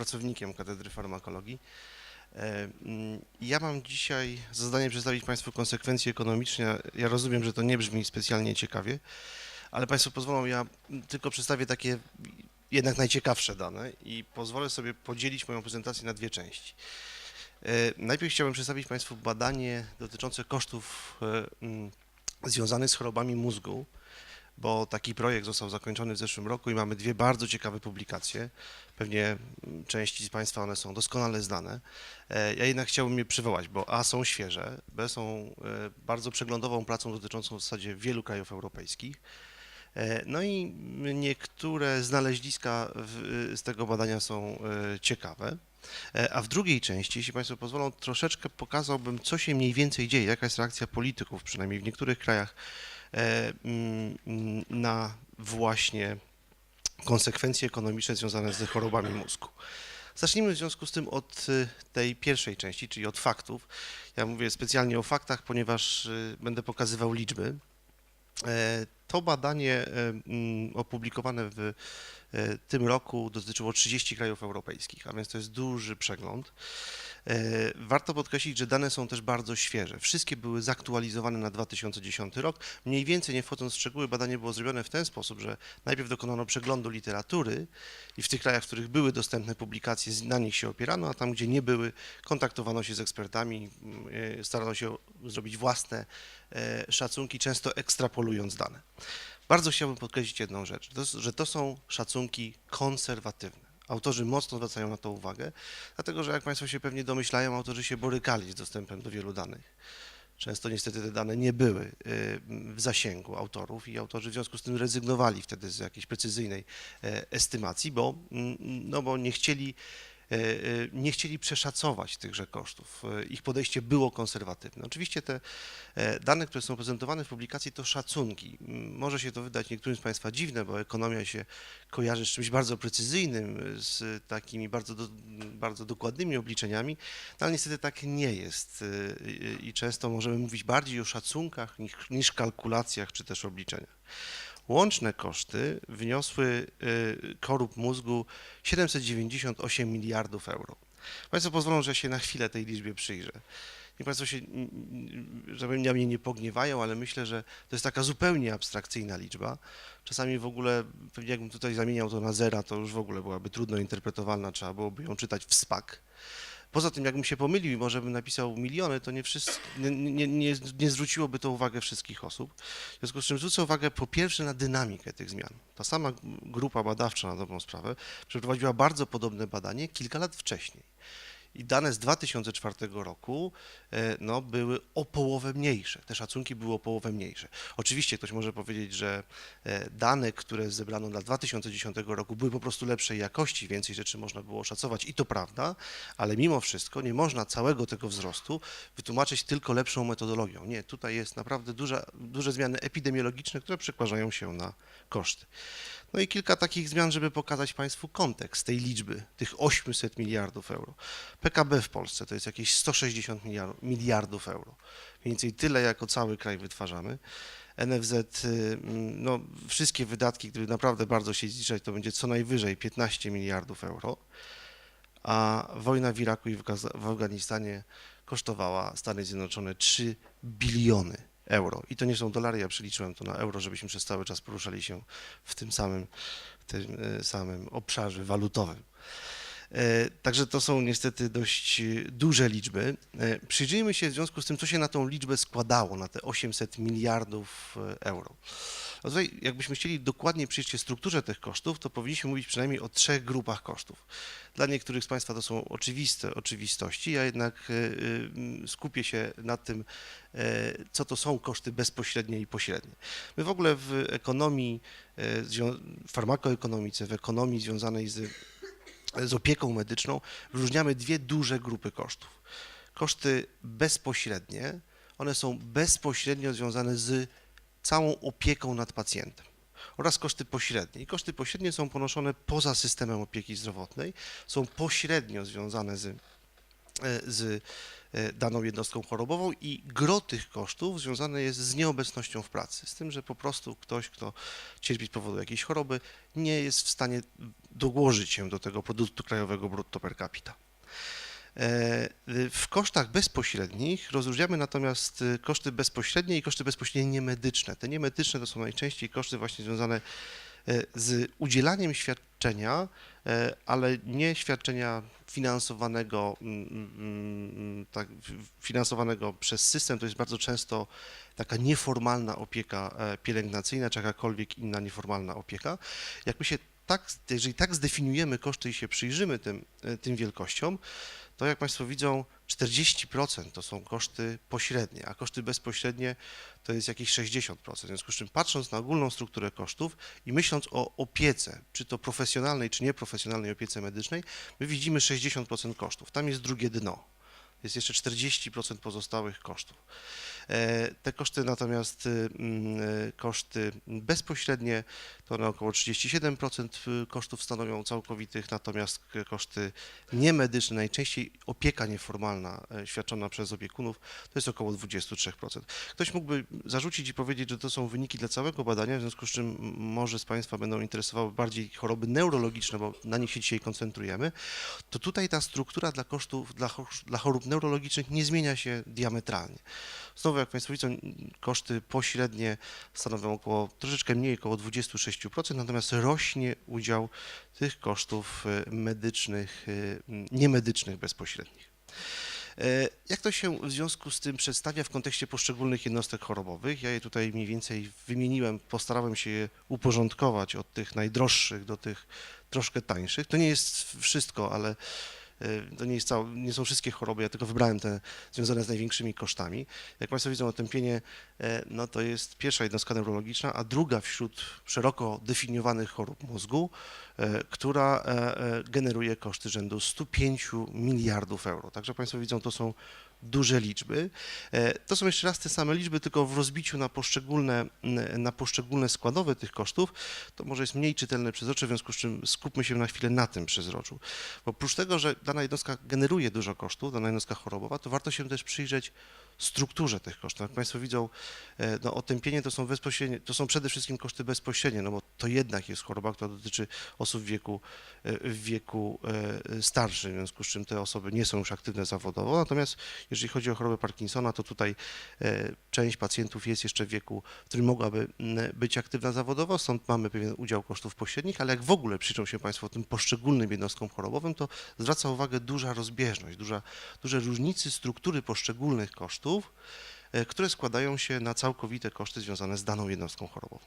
pracownikiem Katedry Farmakologii. E, mm, Ja mam dzisiaj za zadanie przedstawić Państwu konsekwencje ekonomiczne. Ja rozumiem, że to nie brzmi specjalnie ciekawie, ale Państwo pozwolą, ja tylko przedstawię takie jednak najciekawsze dane i pozwolę sobie podzielić moją prezentację na dwie części. E, Najpierw chciałbym przedstawić Państwu badanie dotyczące kosztów e, mm, związanych z chorobami mózgu, bo taki projekt został zakończony w zeszłym roku i mamy dwie bardzo ciekawe publikacje. Pewnie części z Państwa one są doskonale znane. E, Ja jednak chciałbym je przywołać, bo A są świeże, B są e, bardzo przeglądową pracą dotyczącą w zasadzie wielu krajów europejskich. E, No i niektóre znaleziska w- z tego badania są ciekawe. A w drugiej części, jeśli Państwo pozwolą, troszeczkę pokazałbym, co się mniej więcej dzieje, jaka jest reakcja polityków, przynajmniej w niektórych krajach, na właśnie konsekwencje ekonomiczne związane z chorobami mózgu. Zacznijmy w związku z tym od y, tej pierwszej części, czyli od faktów. Ja mówię specjalnie o faktach, ponieważ y, będę pokazywał liczby. To badanie e, mm, opublikowane w e, tym roku dotyczyło 30 krajów europejskich, a więc to jest duży przegląd. E, Warto podkreślić, że dane są też bardzo świeże. Wszystkie były zaktualizowane na 2010 rok. Mniej więcej, nie wchodząc w szczegóły, badanie było zrobione w ten sposób, że najpierw dokonano przeglądu literatury i w tych krajach, w których były dostępne publikacje, na nich się opierano, a tam, gdzie nie były, kontaktowano się z ekspertami, m, e, starano się zrobić własne szacunki, często ekstrapolując dane. Bardzo chciałbym podkreślić jedną rzecz, że to są szacunki konserwatywne. Autorzy mocno zwracają na to uwagę, dlatego że jak Państwo się pewnie domyślają, autorzy się borykali z dostępem do wielu danych. Często niestety te dane nie były y, w zasięgu autorów i autorzy w związku z tym rezygnowali wtedy z jakiejś precyzyjnej e, estymacji, bo, mm, no bo nie chcieli nie chcieli przeszacować tychże kosztów. E, Ich podejście było konserwatywne. Oczywiście te e, dane, które są prezentowane w publikacji, to szacunki. Może się to wydać niektórym z Państwa dziwne, bo ekonomia się kojarzy z czymś bardzo precyzyjnym, z takimi bardzo, do, bardzo dokładnymi obliczeniami, no ale niestety tak nie jest e, i często możemy mówić bardziej o szacunkach niż, niż kalkulacjach czy też obliczeniach. Łączne koszty wyniosły y, chorób mózgu 798 miliardów euro. Państwo pozwolą, że się na chwilę tej liczbie przyjrzę. Niech Państwo się, żeby na mnie nie pogniewają, ale myślę, że to jest taka zupełnie abstrakcyjna liczba. Czasami w ogóle, pewnie jakbym tutaj zamieniał to na zera, to już w ogóle byłaby trudno interpretowalna, trzeba byłoby ją czytać w spak. Poza tym, jakbym się pomylił i może bym napisał miliony, to nie, wszyscy, nie, nie, nie, nie zwróciłoby to uwagę wszystkich osób. W związku z czym zwrócę uwagę po pierwsze na dynamikę tych zmian. Ta sama grupa badawcza na dobrą sprawę przeprowadziła bardzo podobne badanie kilka lat wcześniej. I dane z 2004 roku e, no, były o połowę mniejsze. Te szacunki były o połowę mniejsze. Oczywiście ktoś może powiedzieć, że e, dane, które zebrano dla 2010 roku były po prostu lepszej jakości, więcej rzeczy można było oszacować i to prawda, ale mimo wszystko nie można całego tego wzrostu wytłumaczyć tylko lepszą metodologią. Nie, tutaj jest naprawdę duża, duże zmiany epidemiologiczne, które przekładają się na koszty. No i kilka takich zmian, żeby pokazać Państwu kontekst tej liczby, tych 800 miliardów euro. PKB w Polsce to jest jakieś 160 miliar- miliardów euro. Mniej więcej tyle, jako cały kraj wytwarzamy. NFZ, y, mm, no, wszystkie wydatki, gdyby naprawdę bardzo się zliczać, to będzie co najwyżej 15 miliardów euro, a wojna w Iraku i w Afganistanie kosztowała Stany Zjednoczone 3 biliony euro. I to nie są dolary, ja przeliczyłem to na euro, żebyśmy przez cały czas poruszali się w tym samym, w tym e, samym obszarze walutowym. E, Także to są niestety dość e, duże liczby. Przyjrzyjmy się w związku z tym, co się na tą liczbę składało, na te 800 miliardów euro. No tutaj, jakbyśmy chcieli dokładnie przyjrzeć się strukturze tych kosztów, to powinniśmy mówić przynajmniej o trzech grupach kosztów. Dla niektórych z Państwa to są oczywiste oczywistości, ja jednak e, e, skupię się na tym, e, co to są koszty bezpośrednie i pośrednie. My w ogóle w ekonomii, zwią- farmakoekonomice, w ekonomii związanej z z opieką medyczną wyróżniamy dwie duże grupy kosztów. Koszty bezpośrednie, one są bezpośrednio związane z całą opieką nad pacjentem. Oraz koszty pośrednie. I koszty pośrednie są ponoszone poza systemem opieki zdrowotnej, są pośrednio związane z e, z e, daną jednostką chorobową i gro tych kosztów związane jest z nieobecnością w pracy. Z tym, że po prostu ktoś, kto cierpi z powodu jakiejś choroby, nie jest w stanie dołożyć się do tego produktu krajowego brutto per capita. E, W kosztach bezpośrednich rozróżniamy natomiast e, koszty bezpośrednie i koszty bezpośrednie niemedyczne. Te niemedyczne to są najczęściej koszty właśnie związane e, z udzielaniem świadczenia, ale nie świadczenia finansowanego, mm, mm, tak, w- finansowanego przez system. To jest bardzo często taka nieformalna opieka pielęgnacyjna, czy jakakolwiek inna nieformalna opieka. Jak się tak, jeżeli tak zdefiniujemy koszty i się przyjrzymy tym, tym wielkościom, to jak Państwo widzą, 40% to są koszty pośrednie, a koszty bezpośrednie to jest jakieś 60%. W związku z czym patrząc na ogólną strukturę kosztów i myśląc o opiece, czy to profesjonalnej, czy nieprofesjonalnej opiece medycznej, my widzimy 60% kosztów. Tam jest drugie dno. Jest jeszcze 40% pozostałych kosztów. E, Te koszty natomiast, y, mm, e, koszty bezpośrednie to one około 37% kosztów stanowią całkowitych, natomiast koszty niemedyczne, najczęściej opieka nieformalna e, świadczona przez opiekunów, to jest około 23%. Ktoś mógłby zarzucić i powiedzieć, że to są wyniki dla całego badania, w związku z czym może z Państwa będą interesowały bardziej choroby neurologiczne, bo na nich się dzisiaj koncentrujemy, to tutaj ta struktura dla kosztów, dla chorób neurologicznych nie zmienia się diametralnie. Znowu, jak Państwo widzą, koszty pośrednie stanowią około, troszeczkę mniej, około 26%, natomiast rośnie udział tych kosztów e, medycznych, m, niemedycznych bezpośrednich. E, Jak to się w związku z tym przedstawia w kontekście poszczególnych jednostek chorobowych? Ja je tutaj mniej więcej wymieniłem, postarałem się je uporządkować od tych najdroższych do tych troszkę tańszych. To nie jest wszystko, ale to nie, jest całe, nie są wszystkie choroby, ja tylko wybrałem te związane z największymi kosztami. Jak Państwo widzą, otępienie e, no to jest pierwsza jednostka neurologiczna, a druga wśród szeroko definiowanych chorób mózgu, e, która generuje koszty rzędu 105 miliardów euro. Także Państwo widzą, to są duże liczby. E, To są jeszcze raz te same liczby, tylko w rozbiciu na poszczególne, na poszczególne składowe tych kosztów, to może jest mniej czytelne przezrocze, w związku z czym skupmy się na chwilę na tym przezroczu. Bo oprócz tego, że dana jednostka generuje dużo kosztów, dana jednostka chorobowa, to warto się też przyjrzeć strukturze tych kosztów. Jak Państwo widzą, e, no, otępienie to są bezpośrednie, to są przede wszystkim koszty bezpośrednie, no bo to jednak jest choroba, która dotyczy osób w wieku, e, w wieku e, starszym, w związku z czym te osoby nie są już aktywne zawodowo. Natomiast jeżeli chodzi o chorobę Parkinsona, to tutaj część pacjentów jest jeszcze w wieku, w którym mogłaby być aktywna zawodowo, stąd mamy pewien udział kosztów pośrednich, ale jak w ogóle przyjrzą się Państwo tym poszczególnym jednostkom chorobowym, to zwraca uwagę duża rozbieżność, duża, duże różnicy struktury poszczególnych kosztów, e, które składają się na całkowite koszty związane z daną jednostką chorobową.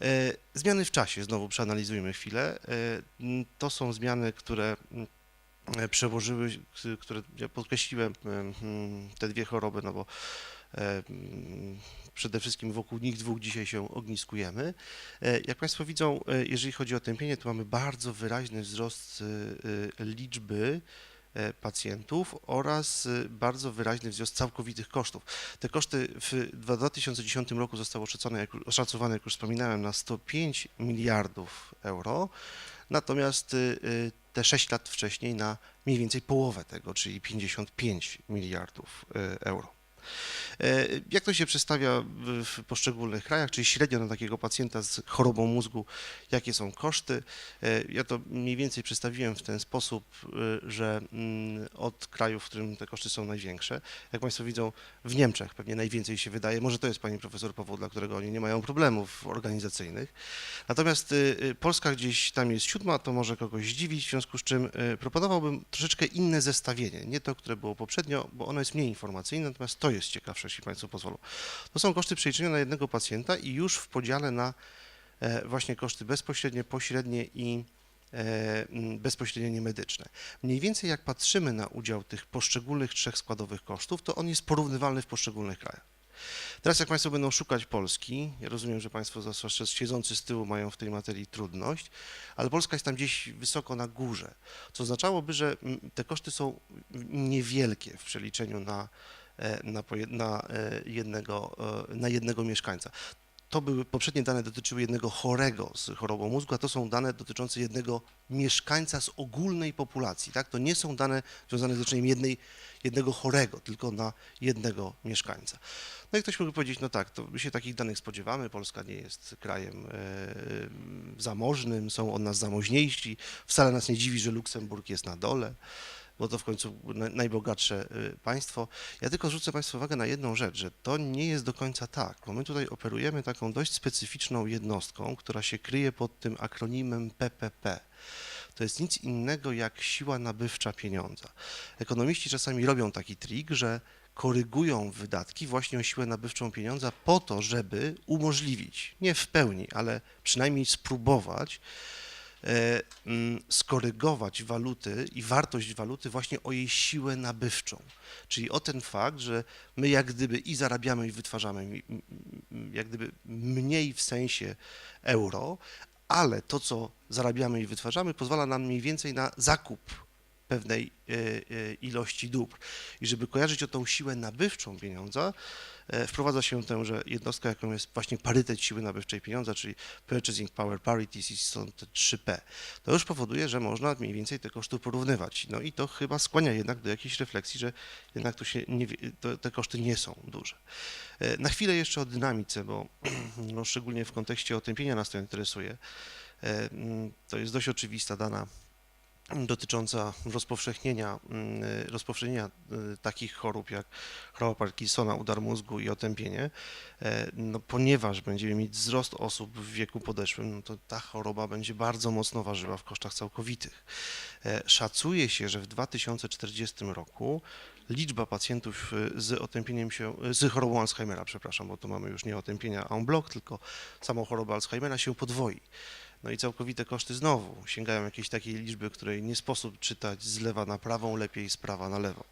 E, Zmiany w czasie, znowu przeanalizujmy chwilę. E, To są zmiany, które m, e, przełożyły, które ja podkreśliłem, te dwie choroby, no bo mm, przede wszystkim wokół nich dwóch dzisiaj się ogniskujemy. Jak Państwo widzą, jeżeli chodzi o tępienie, to mamy bardzo wyraźny wzrost liczby pacjentów oraz e, bardzo wyraźny wzrost całkowitych kosztów. Te koszty w 2010 roku zostały oszacowane, jak, oszacowane, jak już wspominałem, na 105 miliardów euro, natomiast y, te 6 lat wcześniej na mniej więcej połowę tego, czyli 55 miliardów euro. E, Jak to się przedstawia w- poszczególnych krajach, czyli średnio na takiego pacjenta z chorobą mózgu, jakie są koszty? E, Ja to mniej więcej przedstawiłem w ten sposób, y, że mm, od kraju, w którym te koszty są największe, jak Państwo widzą, w Niemczech pewnie najwięcej się wydaje, może to jest Pani Profesor powód, dla którego oni nie mają problemów organizacyjnych. Natomiast y, y, Polska gdzieś tam jest siódma, to może kogoś zdziwić, w związku z czym y, proponowałbym troszeczkę inne zestawienie, nie to, które było poprzednio, bo ono jest mniej informacyjne, natomiast to jest ciekawsze, jeśli Państwo pozwolą. To są koszty przeliczenia na jednego pacjenta i już w podziale na e, właśnie koszty bezpośrednie, pośrednie i e, m, bezpośrednio niemedyczne. Mniej więcej jak patrzymy na udział tych poszczególnych trzech składowych kosztów, to on jest porównywalny w poszczególnych krajach. Teraz jak Państwo będą szukać Polski, ja rozumiem, że Państwo zwłaszcza siedzący z tyłu mają w tej materii trudność, ale Polska jest tam gdzieś wysoko na górze, co oznaczałoby, że te koszty są niewielkie w przeliczeniu na, na, poje- na, e, jednego, e, na jednego mieszkańca. to były poprzednie dane dotyczyły jednego chorego z chorobą mózgu, a to są dane dotyczące jednego mieszkańca z ogólnej populacji, tak? To nie są dane związane z leczeniem jednej, jednego chorego, tylko na jednego mieszkańca. No i ktoś mógł powiedzieć, no tak, to my się takich danych spodziewamy, Polska nie jest krajem e, zamożnym, są od nas zamoźniejsi, wcale nas nie dziwi, że Luksemburg jest na dole, bo to w końcu na- najbogatsze y, państwo. Ja tylko zwrócę Państwu uwagę na jedną rzecz, że to nie jest do końca tak, bo my tutaj operujemy taką dość specyficzną jednostką, która się kryje pod tym akronimem PPP. To jest nic innego jak siła nabywcza pieniądza. Ekonomiści czasami robią taki trik, że korygują wydatki właśnie o siłę nabywczą pieniądza po to, żeby umożliwić, nie w pełni, ale przynajmniej spróbować skorygować waluty i wartość waluty właśnie o jej siłę nabywczą. Czyli o ten fakt, że my jak gdyby i zarabiamy i wytwarzamy jak gdyby mniej w sensie euro, ale to, co zarabiamy i wytwarzamy, pozwala nam mniej więcej na zakup pewnej e, e, ilości dóbr. I żeby kojarzyć o tą siłę nabywczą pieniądza, e, wprowadza się tę, że jednostka, jaką jest właśnie parytet siły nabywczej pieniądza, czyli Purchasing Power Parity, te 3P. To już powoduje, że można mniej więcej te koszty porównywać. No i to chyba skłania jednak do jakiejś refleksji, że jednak to się nie, to, te koszty nie są duże. Na chwilę jeszcze o dynamice, bo no, szczególnie w kontekście otępienia nas to interesuje. Mm, To jest dość oczywista dana dotycząca rozpowszechnienia, mm, rozpowszechnienia e, takich chorób jak choroba Parkinsona, udar mózgu i otępienie, E, no, ponieważ będziemy mieć wzrost osób w wieku podeszłym, no to ta choroba będzie bardzo mocno ważyła w kosztach całkowitych. E, Szacuje się, że w 2040 roku liczba pacjentów e, z otępieniem się, e, z chorobą Alzheimera, przepraszam, bo to mamy już nie otępienia en bloc, tylko samą chorobę Alzheimera się podwoi. No i całkowite koszty znowu sięgają jakiejś takiej liczby, której nie sposób czytać z lewa na prawą, lepiej z prawa na lewą.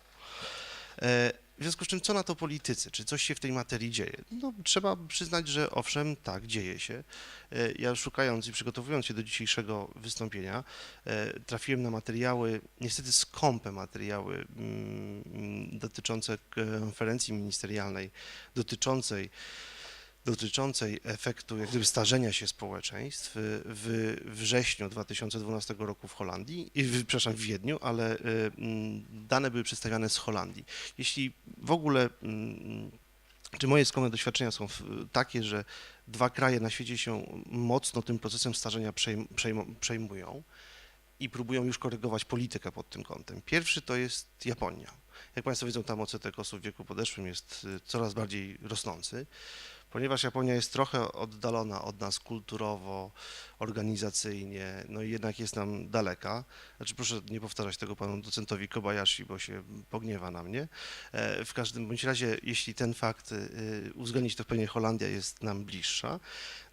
E, W związku z czym, co na to politycy? Czy coś się w tej materii dzieje? No, trzeba przyznać, że owszem, tak, dzieje się. E, Ja szukając i przygotowując się do dzisiejszego wystąpienia, e, trafiłem na materiały, niestety skąpe materiały mm, dotyczące konferencji ministerialnej, dotyczącej dotyczącej efektu jak gdyby starzenia się społeczeństw w wrześniu 2012 roku w Holandii, przepraszam, w Wiedniu, ale y, dane były przedstawiane z Holandii. Jeśli w ogóle, czy moje skromne doświadczenia są takie, że dwa kraje na świecie się mocno tym procesem starzenia przejm, przejm, przejmują i próbują już korygować politykę pod tym kątem. Pierwszy to jest Japonia. Jak Państwo wiedzą, tam odsetek osób w wieku podeszłym jest y, coraz bardziej rosnący. Ponieważ Japonia jest trochę oddalona od nas kulturowo, organizacyjnie, no i jednak jest nam daleka. Znaczy proszę nie powtarzać tego panu docentowi Kobayashi, bo się pogniewa na mnie. E, W każdym bądź razie, jeśli ten fakt y, uwzględnić, to pewnie Holandia jest nam bliższa.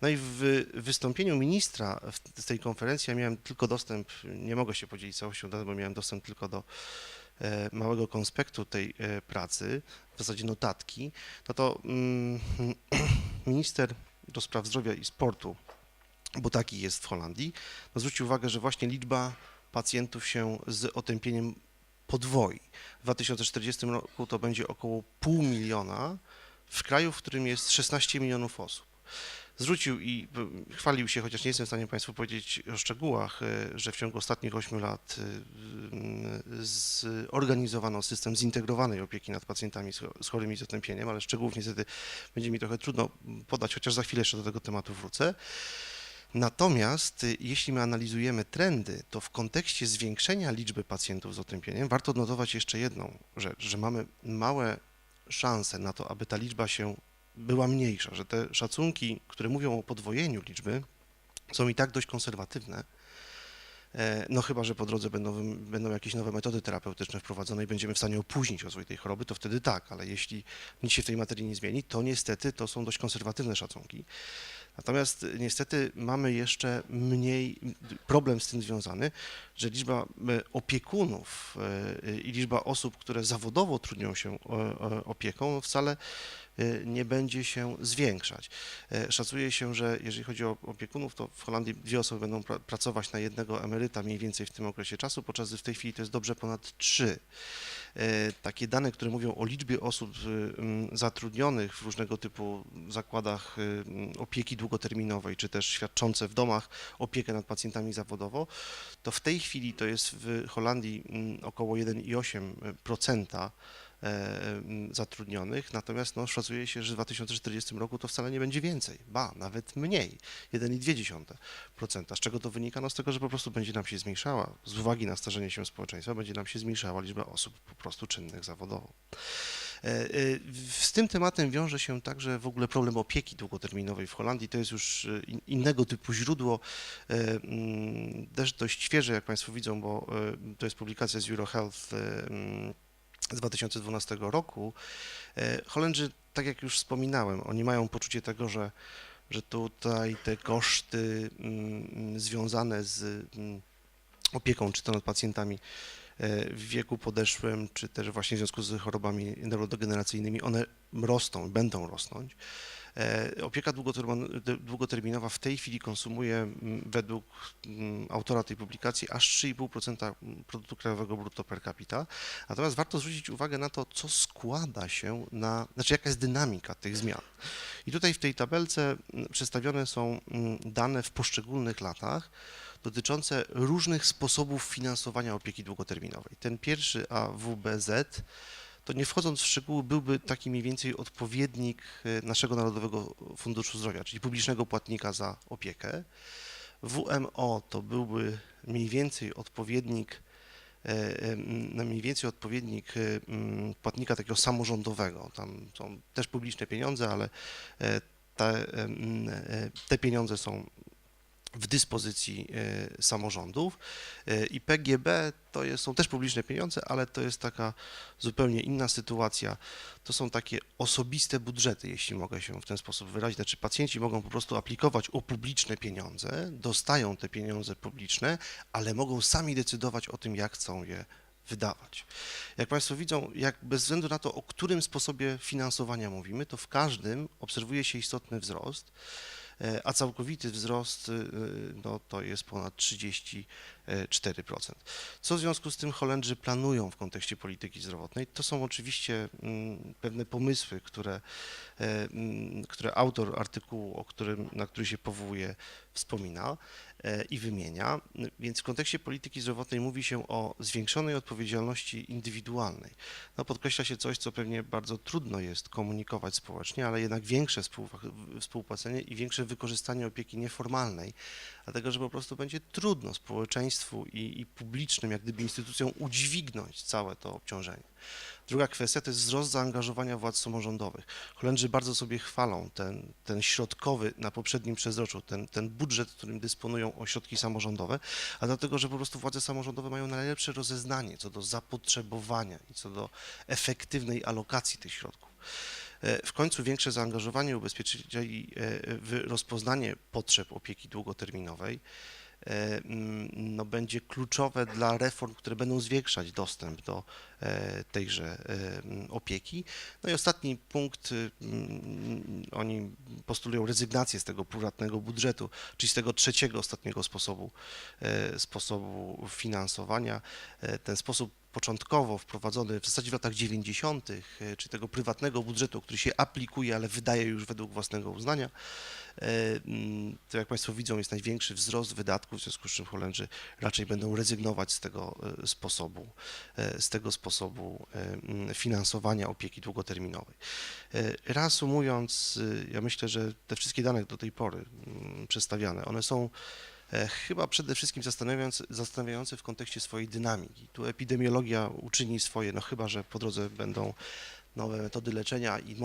No i w wystąpieniu ministra z tej konferencji ja miałem tylko dostęp, nie mogę się podzielić całością bo miałem dostęp tylko do małego konspektu tej e, pracy, w zasadzie notatki, no to mm, minister do spraw zdrowia i sportu, bo taki jest w Holandii, no zwrócił uwagę, że właśnie liczba pacjentów się z otępieniem podwoi. W 2040 roku to będzie około pół miliona w kraju, w którym jest 16 milionów osób. Zwrócił i y, chwalił się, chociaż nie jestem w stanie Państwu powiedzieć o szczegółach, y, że w ciągu ostatnich 8 lat y, zorganizowano system zintegrowanej opieki nad pacjentami z cho- z chorymi z otępieniem, ale szczegółów niestety będzie mi trochę trudno podać, chociaż za chwilę jeszcze do tego tematu wrócę. Natomiast jeśli my analizujemy trendy, to w kontekście zwiększenia liczby pacjentów z otępieniem warto odnotować jeszcze jedną rzecz, że mamy małe szanse na to, aby ta liczba się była mniejsza, że te szacunki, które mówią o podwojeniu liczby, są i tak dość konserwatywne. E, No chyba, że po drodze będą, będą jakieś nowe metody terapeutyczne wprowadzone i będziemy w stanie opóźnić rozwój tej choroby, to wtedy tak, ale jeśli nic się w tej materii nie zmieni, to niestety to są dość konserwatywne szacunki. Natomiast niestety mamy jeszcze mniej problem z tym związany, że liczba y, opiekunów y, i liczba osób, które zawodowo trudnią się opieką, wcale nie będzie się zwiększać. E, Szacuje się, że jeżeli chodzi o opiekunów, to w Holandii dwie osoby będą pra- pracować na jednego emeryta mniej więcej w tym okresie czasu, podczas gdy w tej chwili to jest dobrze ponad trzy. E, Takie dane, które mówią o liczbie osób y, zatrudnionych w różnego typu zakładach y, opieki długoterminowej, czy też świadczące w domach opiekę nad pacjentami zawodowo, to w tej chwili to jest w Holandii około 1,8% e, mm, zatrudnionych, natomiast no, szacuje się, że w 2040 roku to wcale nie będzie więcej, ba, nawet mniej, 1,2%. Z czego to wynika? No z tego, że po prostu będzie nam się zmniejszała, z uwagi na starzenie się społeczeństwa, będzie nam się zmniejszała liczba osób po prostu czynnych zawodowo. E, e, Z tym tematem wiąże się także w ogóle problem opieki długoterminowej w Holandii. To jest już e, in- innego typu źródło, e, też dość świeże, jak Państwo widzą, bo e, to jest publikacja z Eurohealth e, z 2012 roku. E, Holendrzy, tak jak już wspominałem, oni mają poczucie tego, że, że tutaj te koszty mm, związane z mm, opieką, czy to nad pacjentami e, w wieku podeszłym, czy też właśnie w związku z chorobami neurodegeneracyjnymi, one rosną, będą rosnąć. E, Opieka długoterminowa w tej chwili konsumuje według autora tej publikacji aż 3,5% produktu krajowego brutto per capita. Natomiast warto zwrócić uwagę na to, co składa się na, znaczy jaka jest dynamika tych zmian. I tutaj w tej tabelce przedstawione są dane w poszczególnych latach dotyczące różnych sposobów finansowania opieki długoterminowej. Ten pierwszy AWBZ to nie wchodząc w szczegóły, byłby taki mniej więcej odpowiednik e, naszego Narodowego Funduszu Zdrowia, czyli publicznego płatnika za opiekę. WMO to byłby mniej więcej odpowiednik, e, m, no mniej więcej odpowiednik e, m, płatnika takiego samorządowego. Tam są też publiczne pieniądze, ale te, te pieniądze są w dyspozycji e, samorządów E, i PGB to jest, są też publiczne pieniądze, ale to jest taka zupełnie inna sytuacja. To są takie osobiste budżety, jeśli mogę się w ten sposób wyrazić. Znaczy pacjenci mogą po prostu aplikować o publiczne pieniądze, dostają te pieniądze publiczne, ale mogą sami decydować o tym, jak chcą je wydawać. Jak Państwo widzą, jak bez względu na to, o którym sposobie finansowania mówimy, to w każdym obserwuje się istotny wzrost, a całkowity wzrost y, no, to jest ponad 34%. Co w związku z tym Holendrzy planują w kontekście polityki zdrowotnej? To są oczywiście mm, pewne pomysły, które, e, mm, które autor artykułu, o którym, na który się powołuje, wspomina e, i wymienia. Więc w kontekście polityki zdrowotnej mówi się o zwiększonej odpowiedzialności indywidualnej. No, podkreśla się coś, co pewnie bardzo trudno jest komunikować społecznie, ale jednak większe współ- współpłacenie i większe wykorzystanie opieki nieformalnej, dlatego że po prostu będzie trudno społeczeństwu i, i publicznym, jak gdyby instytucjom udźwignąć całe to obciążenie. Druga kwestia to jest wzrost zaangażowania władz samorządowych. Holendrzy bardzo sobie chwalą ten, ten środkowy na poprzednim przezroczu, ten, ten budżet, którym dysponują ośrodki samorządowe, a dlatego, że po prostu władze samorządowe mają najlepsze rozeznanie co do zapotrzebowania i co do efektywnej alokacji tych środków. E, W końcu większe zaangażowanie ubezpieczycieli e, w rozpoznanie potrzeb opieki długoterminowej e, no, będzie kluczowe dla reform, które będą zwiększać dostęp do tejże opieki. No i ostatni punkt, y, oni postulują rezygnację z tego prywatnego budżetu, czyli z tego trzeciego ostatniego sposobu, sposobu finansowania. Ten sposób początkowo wprowadzony w zasadzie w latach 90., e, czy tego prywatnego budżetu, który się aplikuje, ale wydaje już według własnego uznania, e, mm, to jak Państwo widzą jest największy wzrost wydatków, w związku z czym Holendrzy raczej będą rezygnować z tego e, sposobu, z tego sposobu mm, finansowania opieki długoterminowej. Reasumując, ja myślę, że te wszystkie dane do tej pory mm, przedstawiane, one są chyba przede wszystkim zastanawiające, zastanawiające w kontekście swojej dynamiki. Tu epidemiologia uczyni swoje, no chyba, że po drodze będą nowe metody leczenia i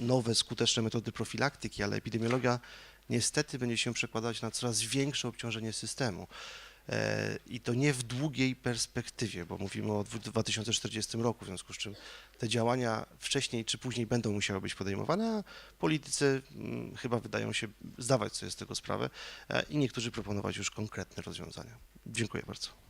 nowe skuteczne metody profilaktyki, ale epidemiologia niestety będzie się przekładać na coraz większe obciążenie systemu. E, I to nie w długiej perspektywie, bo mówimy o dwu- 2040 roku, w związku z czym te działania wcześniej czy później będą musiały być podejmowane, a politycy mm, chyba wydają się zdawać sobie z tego sprawę e, i niektórzy proponować już konkretne rozwiązania. Dziękuję bardzo.